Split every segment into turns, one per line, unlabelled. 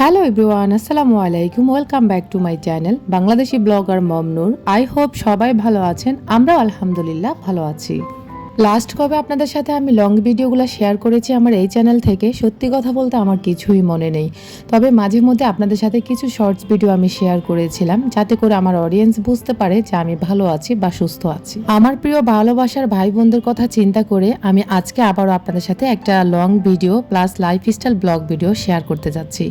Hello everyone আসসালামু আলাইকুম welcome back to my channel Bangladeshi blogger Momnur I hope সবাই ভালো আছেন, আমরাও আলহামদুলিল্লাহ ভালো আছি। লাস্ট কবে আপনাদের সাথে আমি লং ভিডিওগুলো শেয়ার করেছি আমার এই চ্যানেল থেকে, সত্যি কথা বলতে আমার কিছুই মনে নেই। তবে মাঝে মধ্যে আপনাদের সাথে কিছু শর্টস ভিডিও আমি শেয়ার করেছিলাম, যাতে করে আমার অডিয়েন্স বুঝতে পারে যে আমি ভালো আছি বা সুস্থ আছি। আমার প্রিয় ভালোবাসার ভাই বোনদের কথা চিন্তা করে আমি আজকে আবারও আপনাদের সাথে একটা long video plus lifestyle vlog video share করতে যাচ্ছি।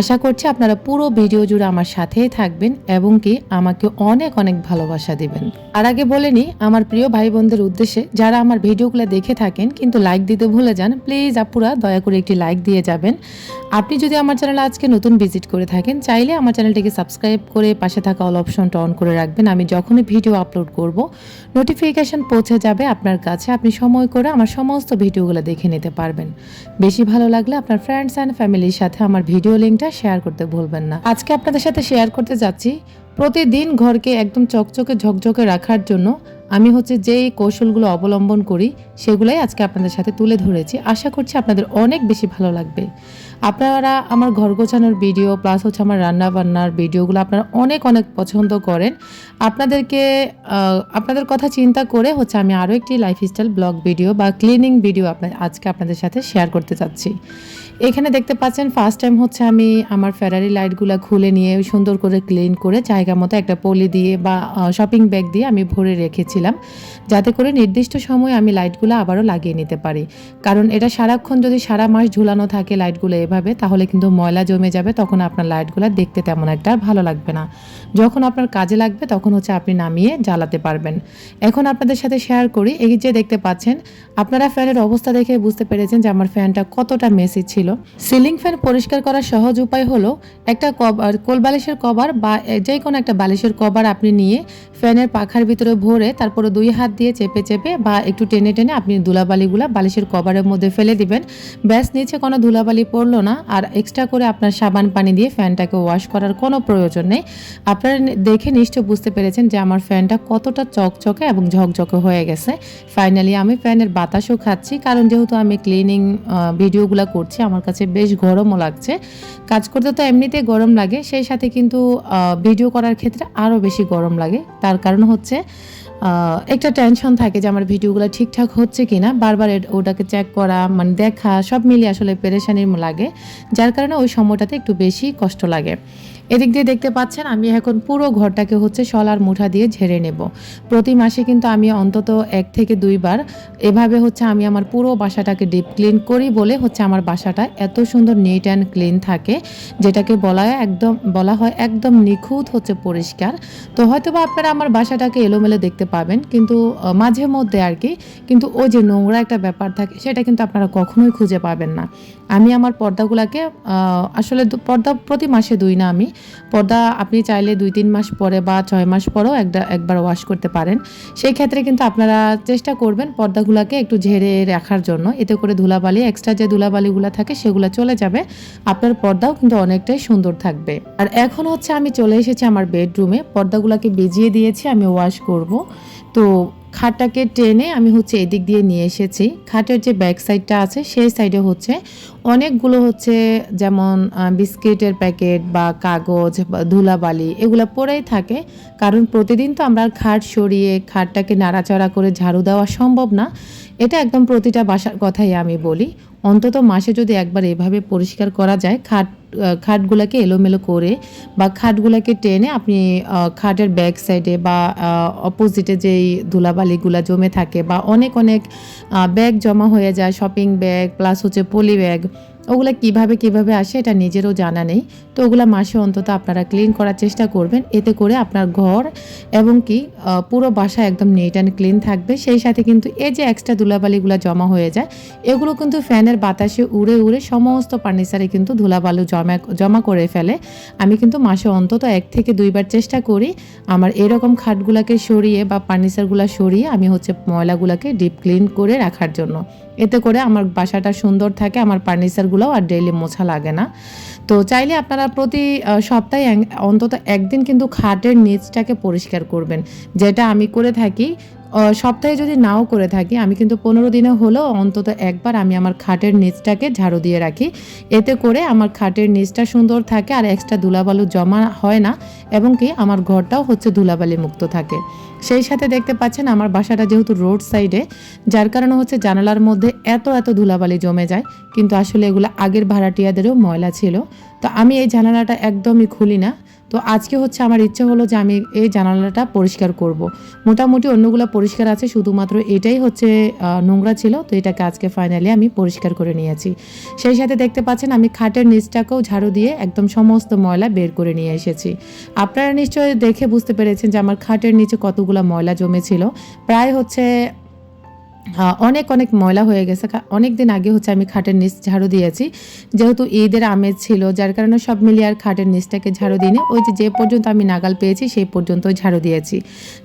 আশা করছি আপনারা পুরো ভিডিও জুড়ে আমার সাথেই থাকবেন এবং কি আমাকে অনেক অনেক ভালোবাসা দিবেন। আর আগে বলে নিই, আমার প্রিয় ভাই বোনদের উদ্দেশ্যে যারা আমার ভিডিওগুলো দেখে থাকেন, কিন্তু লাইক দিতে ভুলে যান প্লিজ আপুরা দয়া করে একটি লাইক দিয়ে যাবেন। আপনি যদি আমার চ্যানেলে আজকে নতুন ভিজিট করে থাকেন, চাইলে আমার চ্যানেলটিকে সাবস্ক্রাইব করে পাশে থাকা অল অপশনটা অন করে রাখবেন। আমি যখনই ভিডিও আপলোড করব নোটিফিকেশন পৌঁছে যাবে আপনার কাছে। আপনি সময় করে আমার সমস্ত ভিডিওগুলো দেখে নিতে পারবেন। বেশি ভালো লাগলে আপনার ফ্রেন্ডস অ্যান্ড ফ্যামিলির সাথে আমার ভিডিও লিঙ্কটা শেয়ার করতে ভুলবেন না। আজকে আপনাদের সাথে শেয়ার করতে যাচ্ছি। প্রতিদিন ঘরকে একদম চকচকে ঝকঝকে রাখার জন্য আমি হচ্ছে যেই কৌশলগুলো অবলম্বন করি, সেগুলোই আজকে আপনাদের সাথে তুলে ধরেছি। আশা করছি আপনাদের অনেক বেশি ভালো লাগবে। আপনারা আমার ঘর গোছানোর ভিডিও প্লাস হচ্ছে আমার রান্না বান্নার ভিডিওগুলো আপনারা অনেক অনেক পছন্দ করেন। আপনাদেরকে আপনাদের কথা চিন্তা করে হচ্ছে আমি আরও একটি লাইফস্টাইল ব্লগ ভিডিও বা ক্লিনিং ভিডিও আপনার, আজকে আপনাদের সাথে শেয়ার করতে চাচ্ছি। এখানে দেখতে পাচ্ছেন ফার্স্ট টাইম হচ্ছে আমি আমার ফেরারি লাইটগুলো খুলে নিয়ে সুন্দর করে ক্লিন করে জায়গা মতো একটা পলি দিয়ে বা শপিং ব্যাগ দিয়ে আমি ভরে রেখেছিলাম। যাতে করে নির্দিষ্ট সময়ে আমি লাইটগুলো আবারও লাগিয়ে নিতে পারি। কারণ এটা সারাক্ষণ যদি সারা মাস ঝুলানো থাকে লাইটগুলো এভাবে, তাহলে কিন্তু ময়লা জমে যাবে, তখন আপনার লাইটগুলো দেখতে তেমন একটা ভালো লাগবে না। যখন আপনার কাজে লাগবে, তখন হচ্ছে আপনি নামিয়ে জ্বালাতে পারবেন। এখন আপনাদের সাথে শেয়ার করি, এই যে দেখতে পাচ্ছেন, আপনারা ফ্যানের অবস্থা দেখে বুঝতে পেরেছেন যে আমার ফ্যানটা কতটা মেসি ছিল। সিলিং ফ্যান পরিষ্কার করার সহজ উপায় হলো একটা কভার, কোল বালিশের কভার বা যে কোনো একটা বালিশের কভার আপনি নিয়ে ফ্যানের পাখার ভিতরে ভরে তারপরে দুই হাত দিয়ে চেপে চেপে বা একটু টেনে টেনে আপনি ধুলাবালিগুলা বালিশের কভারের মধ্যে ফেলে দিবেন। ব্যাস, নিচে কোনো ধুলাবালি পড়ল না আর এক্সট্রা করে আপনার সাবান পানি দিয়ে ফ্যানটাকে ওয়াশ করার কোনো প্রয়োজন নেই। আপনারা দেখে নিশ্চয় বুঝতে পেরেছেন যে আমার ফ্যানটা কতটা চকচকে এবং ঝকঝকে হয়ে গেছে। ফাইনালি আমি ফ্যানের বাতাসও খাচ্ছি, কারণ যেহেতু আমি ক্লিনিং ভিডিওগুলো করছি, আমার কাছে বেশ গরমও লাগছে। কাজ করতে তো এমনিতেই গরম লাগে, সেই সাথে কিন্তু ভিডিও করার ক্ষেত্রে আরও বেশি গরম লাগে। তার কারণ হচ্ছে একটা টেনশন থাকে যে আমার ভিডিওগুলো ঠিকঠাক হচ্ছে কি না বারবার ওটাকে চেক করা মানে দেখা, সব মিলিয়ে আসলে পেরেশানির লাগে, যার কারণে ওই সময়টাতে একটু বেশি কষ্ট লাগে। এদিক দিয়ে দেখতে পাচ্ছেন, আমি এখন পুরো ঘরটাকে হচ্ছে শলার মুঠা দিয়ে ঝেড়ে নেব। প্রতি মাসে কিন্তু আমি অন্তত এক থেকে দুইবার এভাবে হচ্ছে আমি আমার পুরো বাসাটাকে ডিপ ক্লিন করি বলে হচ্ছে আমার বাসাটা এত সুন্দর নিট অ্যান্ড ক্লিন থাকে, যেটাকে বলা হয় একদম, বলা হয় একদম নিখুঁত হচ্ছে পরিষ্কার। তো হয়তো বা আপনারা আমার বাসাটাকে এলোমেলো দেখতে পাবেন, কিন্তু মাঝে মধ্যে আর কি, কিন্তু ওই যে নোংরা একটা ব্যাপার থাকে, সেটা কিন্তু আপনারা কখনোই খুঁজে পাবেন না। আমি আমার পর্দাগুলোকে আসলে পর্দা প্রতি মাসে দুই না আমি পর্দা আপনি চাইলে দুই, তিন মাস পরে বা ছয় মাস পরেও একটা, একবার ওয়াশ করতে পারেন। সেই ক্ষেত্রে কিন্তু আপনারা চেষ্টা করবেন পর্দাগুলোকে একটু ঝেড়ে রাখার জন্য। এতে করে ধুলাবালি এক্সট্রা যে ধুলাবালিগুলো থাকে সেগুলো চলে যাবে। আপনার পর্দাও কিন্তু অনেকটাই সুন্দর থাকবে। আর এখন হচ্ছে আমি চলে এসেছি আমার বেডরুমে পর্দাগুলোকে ভিজিয়ে দিয়েছি, আমি ওয়াশ করব। তো খাটটাকে টেনে আমি হচ্ছে এদিক দিয়ে নিয়ে এসেছি। খাটের যে ব্যাক সাইডটা আছে, সেই সাইডে হচ্ছে অনেকগুলো হচ্ছে যেমন বিস্কিটের প্যাকেট বা কাগজ বা ধুলাবালি, এগুলো পরেই থাকে। কারণ প্রতিদিন তো আমরা খাট সরিয়ে, খাটটাকে নাড়াচাড়া করে ঝাড়ু দেওয়া সম্ভব না। এটা একদম প্রতিটা বাসার কথাই আমি বলি। অন্তত মাসে যদি একবার এভাবে পরিষ্কার করা যায়, খাট খাটগুলোকে এলোমেলো করে বা খাটগুলোকে টেনে আপনি খাটের ব্যাক সাইডে বা অপোজিটে যেই ধুলাবালিগুলো জমে থাকে বা অনেক অনেক ব্যাগ জমা হয়ে যায়, শপিং ব্যাগ, প্লাস হচ্ছে পলি ব্যাগ ওগুলো কীভাবে কীভাবে আসে এটা নিজেরও জানা নেই। তো ওগুলো মাসে অন্তত আপনারা ক্লিন করার চেষ্টা করবেন। এতে করে আপনার ঘর এবং কি পুরো বাসা একদম নিট অ্যান্ড ক্লিন থাকবে। সেই সাথে কিন্তু এই যে এক্সট্রা ধুলাবালিগুলো জমা হয়ে যায়, এগুলো কিন্তু ফ্যানের বাতাসে উড়ে উড়ে সমস্ত ফার্নিচারে কিন্তু ধুলাবালু জমা জমা করে ফেলে। আমি কিন্তু মাসে অন্তত এক থেকে দুইবার চেষ্টা করি আমার এরকম খাটগুলোকে সরিয়ে বা ফার্নিচারগুলো সরিয়ে আমি হচ্ছে ময়লাগুলোকে ডিপ ক্লিন করে রাখার জন্য। এতে করে আমার বাসাটা সুন্দর থাকে, আমার ফার্নিচারগুলোও আর ডেইলি মোছা লাগে না। তো চাইলে আপনারা প্রতি সপ্তাহে অন্তত একদিন কিন্তু খাটের নিচটাকে পরিষ্কার করবেন। যেটা আমি করে থাকি সপ্তাহে যদি নাও করে থাকি, আমি কিন্তু পনেরো দিনে হলেও অন্তত একবার আমি আমার খাটের নিচটাকে ঝাড়ু দিয়ে রাখি। এতে করে আমার খাটের নিচটা সুন্দর থাকে আর এক্সট্রা ধুলাবালু জমা হয় না এবং কি আমার ঘরটাও হচ্ছে ধুলাবালি মুক্ত থাকে। সেই সাথে দেখতে পাচ্ছেন আমার বাসাটা যেহেতু রোড সাইডে, যার কারণে হচ্ছে জানালার মধ্যে এত এত ধুলাবালি জমে যায়, কিন্তু আসলে এগুলো আগের ভাড়াটিয়াদেরও ময়লা ছিল। তো আমি এই জানালাটা একদমই খুলি না। তো আজকে হচ্ছে আমার ইচ্ছে হলো যে আমি এই জানালাটা পরিষ্কার করব। মোটামুটি অন্যগুলো পরিষ্কার আছে, শুধুমাত্র এটাই হচ্ছে নোংরা ছিল, তো এটাকে আজকে ফাইনালি আমি পরিষ্কার করে নিয়েছি। সেই সাথে দেখতে পাচ্ছেন আমি খাটের নিচটাকেও ঝাড়ু দিয়ে একদম সমস্ত ময়লা বের করে নিয়ে এসেছি। আপনারা নিশ্চয়ই দেখে বুঝতে পেরেছেন যে আমার খাটের নিচে কতগুলো ময়লা জমেছিল। প্রায় হচ্ছে অনেক অনেক ময়লা হয়ে গেছে। অনেক দিন আগে হচ্ছে আমি খাটের নিচ ঝাড়ু দিয়েছি। যেহেতু ঈদের আমেজ ছিল, যার কারণে সব মিলিয়ে আর খাটের নিচটাকে ঝাড়ু দিইনি। ওই যে যে পর্যন্ত আমি নাগাল পেয়েছি, সেই পর্যন্তই ঝাড়ু দিয়েছি।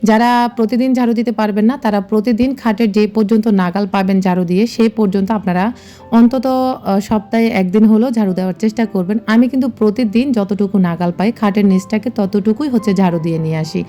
যারা প্রতিদিন ঝাড়ু দিতে পারবেন না, তারা প্রতিদিন খাটের যে পর্যন্ত নাগাল পাবেন ঝাড়ু দিয়ে, সেই পর্যন্ত আপনারা অন্তত সপ্তাহে একদিন হলেও ঝাড়ু দেওয়ার চেষ্টা করবেন। আমি কিন্তু প্রতিদিন যতটুকু নাগাল পাই খাটের নিচটাকে, ততটুকুই হচ্ছে ঝাড়ু দিয়ে নিয়ে আসি।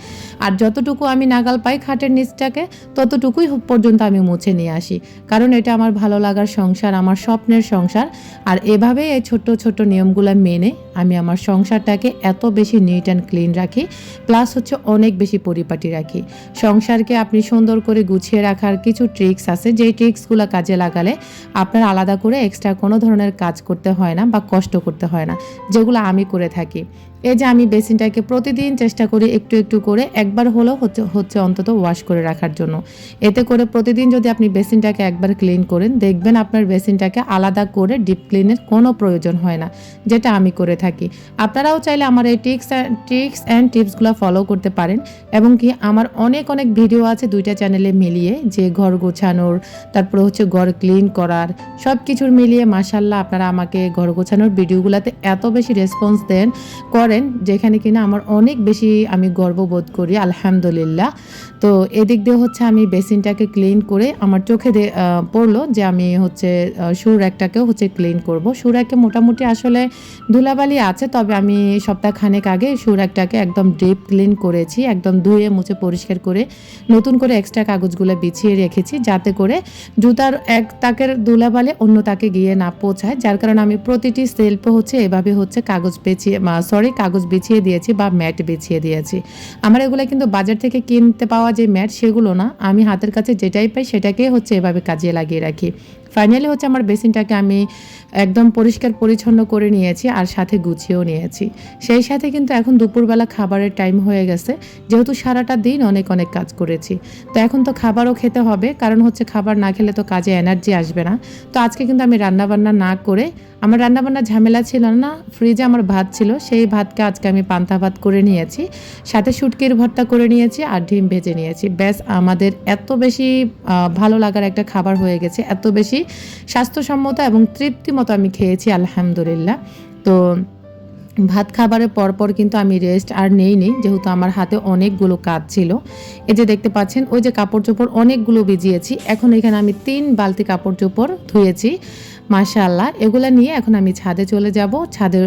আর যতটুকু আমি নাগাল পাই খাটের নিচটাকে, ততটুকুই পর্যন্ত আমি মুছে। নিয়ে আসি। কারণ এটা আমার ভালো লাগার সংসার, আমার স্বপ্নের সংসার। আর এভাবে এই ছোট্ট ছোট্ট নিয়মগুলো মেনে আমি আমার সংসারটাকে এত বেশি নিট অ্যান্ড ক্লিন রাখি প্লাস হচ্ছে অনেক বেশি পরিপাটি রাখি। সংসারকে আপনি সুন্দর করে গুছিয়ে রাখার কিছু ট্রিক্স আছে, যেই ট্রিক্সগুলো কাজে লাগালে আপনার আলাদা করে এক্সট্রা কোনো ধরনের কাজ করতে হয় না বা কষ্ট করতে হয় না, যেগুলো আমি করে থাকি। এই যে আমি বেসিনটাকে প্রতিদিন চেষ্টা করি একটু একটু করে, একবার হলেও হচ্ছে হচ্ছে অন্তত ওয়াশ করে রাখার জন্য। এতে করে প্রতিদিন যদি আপনি বেসিনটাকে একবার ক্লিন করেন, দেখবেন আপনার বেসিনটাকে আলাদা করে ডিপ ক্লিনের কোনো প্রয়োজন হয় না, যেটা আমি করে থাকি। আপনারাও চাইলে আমার এই টিক্স ট্রিক্স অ্যান্ড টিপসগুলো ফলো করতে পারেন এবং কি আমার অনেক অনেক ভিডিও আছে দুইটা চ্যানেলে মিলিয়ে, যে ঘর গোছানোর, তারপরে হচ্ছে ঘর ক্লিন করার সব কিছুর মিলিয়ে মাসাল্লাহ আপনারা আমাকে ঘর গোছানোর ভিডিওগুলোতে এত বেশি রেসপন্স দেন, করেন, যেখানে কিনা আমার অনেক বেশি আমি গর্ববোধ করি, আলহামদুলিল্লাহ। তো এদিক দিয়ে হচ্ছে আমি বেসিনটাকে ক্লিন করে আমার চোখে পড়ল যে আমি হচ্ছে সুর একটাকেও হচ্ছে ক্লিন করব। সুর একে মোটামুটি আসলে ধুলাবালি আছে, তবে আমি সপ্তাহখানেক আগে সুর একটাকে একদম ডিপ ক্লিন করেছি, একদম ধুয়ে মুছে পরিষ্কার করে নতুন করে এক্সট্রা কাগজগুলো বিছিয়ে রেখেছি, যাতে করে জুতার এক তাকের ধুলাবালি অন্য তাকে গিয়ে না পৌঁছায়, যার কারণে আমি প্রতিটি সেলফে হচ্ছে এভাবে হচ্ছে কাগজ বেছিয়ে সরি কাগজ বিছিয়ে দিয়েছি বা ম্যাট বিছিয়ে দিয়েছি। আমার এগুলো কিন্তু বাজার থেকে কিনতে পাওয়া যে ম্যাট সেগুলো না, আমি হাতের কাছে যেটাই পাই সেটাকেই হচ্ছে এভাবে কাজে লাগিয়ে রাখি। ফাইনালি হচ্ছে আমার বেসিনটাকে আমি একদম পরিষ্কার পরিচ্ছন্ন করে নিয়েছি আর সাথে গুছিয়েও নিয়েছি। সেই সাথে কিন্তু এখন দুপুরবেলা খাবারের টাইম হয়ে গেছে। যেহেতু সারাটা দিন অনেক অনেক কাজ করেছি। তো এখন তো খাবারও খেতে হবে, কারণ হচ্ছে খাবার না খেলে তো কাজে এনার্জি আসবে না। তো আজকে কিন্তু আমি রান্নাবান্না না করে, আমার রান্নাবান্না ঝামেলা ছিল না ফ্রিজে আমার ভাত ছিল, সেই ভাতকে আজকে আমি পান্তা ভাত করে নিয়েছি, সাথে শুটকির ভর্তা করে নিয়েছি আর ডিম ভেজে নিয়েছি। ব্যাস, আমাদের এত বেশি ভালো লাগার একটা খাবার হয়ে গেছে, এত বেশি স্বাস্থ্যসম্মত এবং তৃপ্তিমতো আমি খেয়েছি, আলহামদুলিল্লাহ। তো ভাত খাবারের পরপর কিন্তু আমি রেস্ট আর নেই নেই, যেহেতু আমার হাতে অনেকগুলো কাজ ছিল। এই যে দেখতে পাচ্ছেন, ওই যে কাপড় চোপড় অনেকগুলো ভিজিয়েছি। এখন এখানে আমি তিন বালতি কাপড় চোপড় ধুয়েছি। মাশাআল্লাহ, এগুলো নিয়ে এখন আমি ছাদে চলে যাব, ছাদে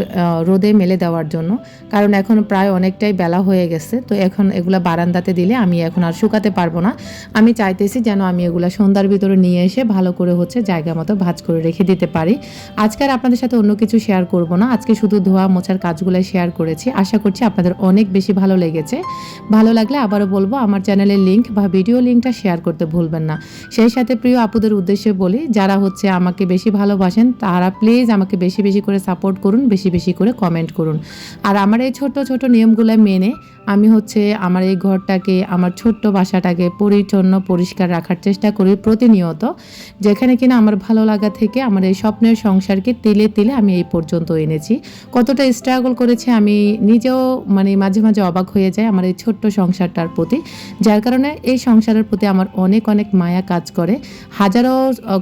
রোদে মেলে দেওয়ার জন্য। কারণ এখন প্রায় অনেকটাই বেলা হয়ে গেছে, তো এখন এগুলো বারান্দাতে দিলে আমি এখন আর শুকাতে পারব না। আমি চাইতেছি যেন আমি এগুলো সন্ধ্যার ভিতরে নিয়ে এসে ভালো করে হচ্ছে জায়গা মতো ভাজ করে রেখে দিতে পারি। আজকে আর আপনাদের সাথে অন্য কিছু শেয়ার করব না, আজকে শুধু ধোয়া মোছার কাজগুলো শেয়ার করেছি। আশা করছি আপনাদের অনেক বেশি ভালো লেগেছে। ভালো লাগলে আবারও বলব, আমার চ্যানেলের লিঙ্ক বা ভিডিও লিঙ্কটা শেয়ার করতে ভুলবেন না। সেই সাথে প্রিয় আপুদের উদ্দেশ্যে বলি, যারা হচ্ছে আমাকে বেশি ভালোবাসেন, তারা প্লিজ আমাকে বেশি বেশি করে সাপোর্ট করুন, বেশি বেশি করে কমেন্ট করুন। আর আমার এই ছোট ছোট নিয়মগুলো মেনে আমি হচ্ছে আমার এই ঘরটাকে, আমার ছোট্ট বাসাটাকে পরিচ্ছন্ন, পরিষ্কার রাখার চেষ্টা করি প্রতিনিয়ত। যেখানে কিনা আমার ভালো লাগা থেকে আমার এই স্বপ্নের সংসারকে তিলে তিলে আমি এই পর্যন্ত এনেছি। কতটা স্ট্রাগল করেছি আমি নিজেও মানে মাঝে মাঝে অবাক হয়ে যায় আমার এই ছোট্ট সংসারটার প্রতি। যার কারণে এই সংসারের প্রতি আমার অনেক অনেক মায়া কাজ করে। হাজারো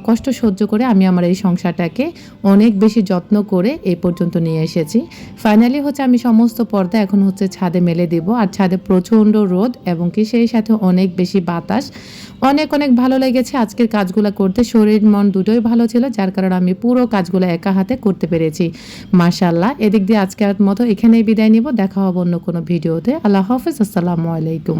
কষ্ট সহ্য করে আমি আমার এই সংসারটাকে অনেক বেশি যত্ন করে এই পর্যন্ত নিয়ে এসেছি। ফাইনালি হচ্ছে আমি সমস্ত পর্দা এখন হচ্ছে ছাদে মেলে দিব। আর ছাদে প্রচণ্ড রোদ এবং কি সেই সাথে অনেক বেশি বাতাস। অনেক অনেক ভালো লেগেছে আজকের কাজগুলো করতে। শরীর, মন দুটোই ভালো ছিল, যার কারণে আমি পুরো কাজগুলো একা হাতে করতে পেরেছি। মাশাল্লাহ এদিক দিয়ে আজকের মতো এখানেই বিদায় নিব। দেখা হবে অন্য কোনো ভিডিওতে। আল্লাহ হাফিজ, আসসালামু আলাইকুম।